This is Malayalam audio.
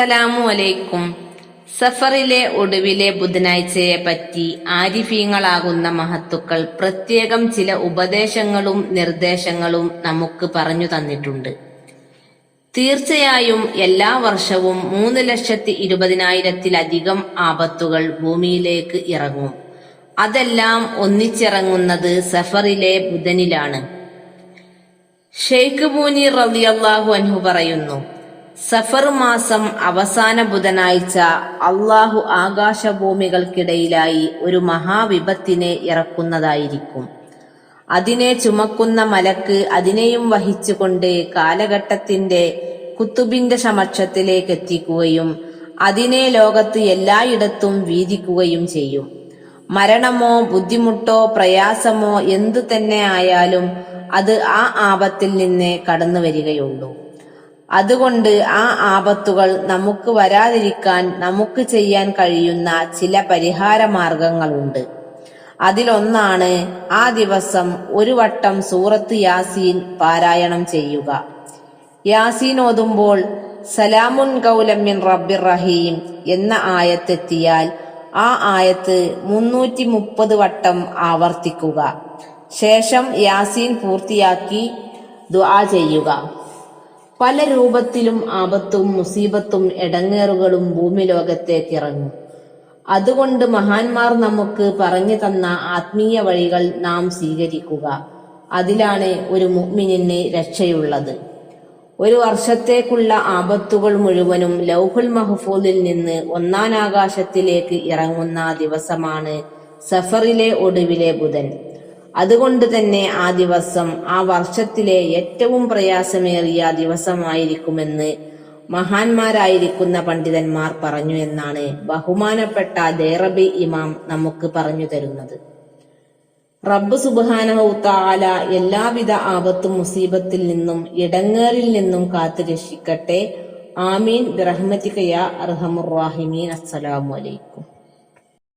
സലാമു അലൈക്കും. സഫറിലെ ഒടുവിലെ ബുധനാഴ്ചയെ പറ്റി ആരിഫീങ്ങളാകുന്ന മഹത്തുക്കൾ പ്രത്യേകം ചില ഉപദേശങ്ങളും നിർദ്ദേശങ്ങളും നമുക്ക് പറഞ്ഞു തന്നിട്ടുണ്ട്. തീർച്ചയായും എല്ലാ വർഷവും മൂന്ന് ലക്ഷത്തി ഇരുപതിനായിരത്തിലധികം ആപത്തുകൾ ഭൂമിയിലേക്ക് ഇറങ്ങും. അതെല്ലാം ഒന്നിച്ചിറങ്ങുന്നത് സഫറിലെ ബുധനിലാണ്. ഷെയ്ഖ് ബൂനി റളിയല്ലാഹു അൻഹു പറയുന്നു സഫർ മാസം അവസാന ബുധനാഴ്ച അള്ളാഹു ആകാശഭൂമികൾക്കിടയിലായി ഒരു മഹാവിപത്തിനെ ഇറക്കുന്നതായിരിക്കും. അതിനെ ചുമക്കുന്ന മലക്ക് അതിനെയും വഹിച്ചുകൊണ്ട് കാലഘട്ടത്തിന്റെ കുത്തുബിന്റെ സമക്ഷത്തിലേക്ക് എത്തിക്കുകയും അതിനെ ലോകത്ത് എല്ലായിടത്തും വീതിക്കുകയും ചെയ്യും. മരണമോ ബുദ്ധിമുട്ടോ പ്രയാസമോ എന്തു തന്നെ ആയാലും അത് ആ ആപത്തിൽ നിന്ന് കടന്നു വരികയുള്ളൂ അതുകൊണ്ട് ആ ആപത്തുകൾ നമുക്ക് വരാതിരിക്കാൻ നമുക്ക് ചെയ്യാൻ കഴിയുന്ന ചില പരിഹാര മാർഗങ്ങളുണ്ട് അതിലൊന്നാണ് ആ ദിവസം ഒരു വട്ടം സൂറത്ത് യാസീൻ പാരായണം ചെയ്യുക. യാസീൻ ഓതുമ്പോൾ സലാമുൻ കൗലമ്യൻ റബ്ബിർ റഹീം എന്ന ആയത്തെത്തിയാൽ ആ ആയത്ത് മുന്നൂറ്റി മുപ്പത് വട്ടം ആവർത്തിക്കുക. ശേഷം യാസീൻ പൂർത്തിയാക്കി ദുആ ചെയ്യുക. പല രൂപത്തിലും ആപത്തും മുസീബത്തും എടങ്ങേറുകളും ഭൂമി ലോകത്തേക്ക് ഇറങ്ങും അതുകൊണ്ട് മഹാന്മാർ നമുക്ക് പറഞ്ഞു തന്ന ആത്മീയ വഴികൾ നാം സ്വീകരിക്കുക. അതിലാണ് ഒരു മുഗ്മിനിന് രക്ഷയുള്ളത്. ഒരു വർഷത്തേക്കുള്ള ആപത്തുകൾ മുഴുവനും ലൗഹുൽ മഹഫൂദിൽ നിന്ന് ഒന്നാനാകാശത്തിലേക്ക് ഇറങ്ങുന്ന ദിവസമാണ് സഫറിലെ ഒടുവിലെ ബുധൻ. അതുകൊണ്ട് തന്നെ ആ ദിവസം ആ വർഷത്തിലെ ഏറ്റവും പ്രയാസമേറിയ ദിവസമായിരിക്കുമെന്ന് മഹാന്മാരായിരിക്കുന്ന പണ്ഡിതന്മാർ പറഞ്ഞു എന്നാണ് ബഹുമാനപ്പെട്ട ദേറബി ഇമാം നമുക്ക് പറഞ്ഞു തരുന്നത്. റബ്ബ് സുബാനഹുത്താല എല്ലാവിധ ആപത്തും മുസീബത്തിൽ നിന്നും ഇടങ്ങേറിൽ നിന്നും കാത്തു രക്ഷിക്കട്ടെ ആമീൻ ബിറഹ്മത്തിക്കയ അർഹമുറാഹിമീൻ അസ്സലാമു അലൈക്കും.